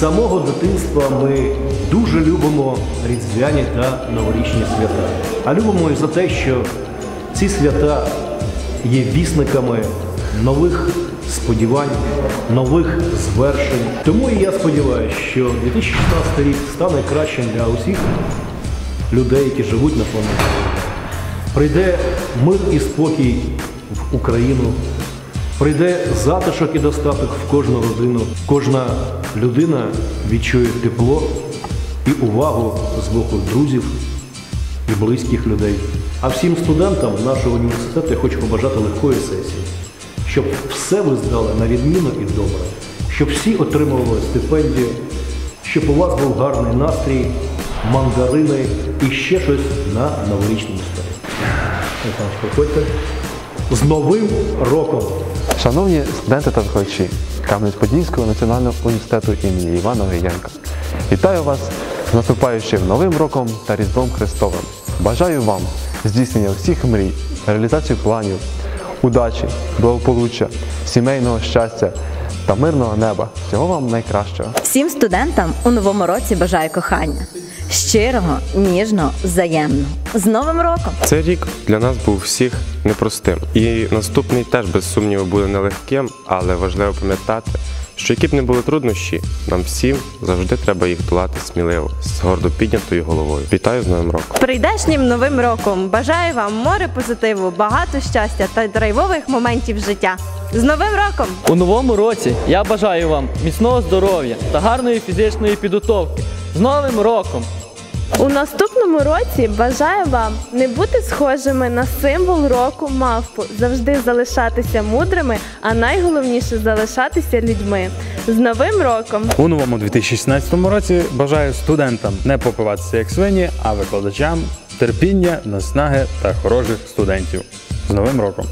самого дитинства ми дуже любимо різдвяні та новорічні свята. А любимо і за те, що ці свята є вісниками нових сподівань, нових звершень. Тому і я сподіваюся, що 2016 рік стане кращим для усіх людей, які живуть на планеті. Прийде мир і спокій в Україну, прийде затишок і достаток в кожну родину. Кожна людина відчує тепло і увагу з боку друзів і близьких людей. А всім студентам нашого університету я хочу побажати легкої сесії, щоб все ви здали на відміну і добре, щоб всі отримували стипендію, щоб у вас був гарний настрій, мандарини і ще щось на новорічному столі. Приходьте. З Новим роком! Шановні студенти та викладачі Кам'янець-Подільського національного університету імені Івана Гиянка, вітаю вас з наступаючим Новим роком та Різдвом Христовим. Бажаю вам здійснення всіх мрій, реалізацію планів, удачі, благополуччя, сімейного щастя та мирного неба. Всього вам найкращого. Всім студентам у новому році бажаю кохання. Щирого, ніжного, взаємного. З Новим роком! Цей рік для нас був всіх непростим. І наступний теж без сумніву буде нелегким, але важливо пам'ятати, що які б не були труднощі, нам всім завжди треба їх долати сміливо, з гордо піднятою головою. Вітаю з Новим роком! Прийдешнім новим роком бажаю вам море позитиву, багато щастя та драйвових моментів життя. З новим роком! У новому році я бажаю вам міцного здоров'я та гарної фізичної підготовки. З Новим роком! У наступному році бажаю вам не бути схожими на символ року мавпу, завжди залишатися мудрими, а найголовніше залишатися людьми. З Новим роком! У новому 2016 році бажаю студентам не попиватися як свині, а викладачам терпіння, наснаги та хороших студентів. З Новим роком!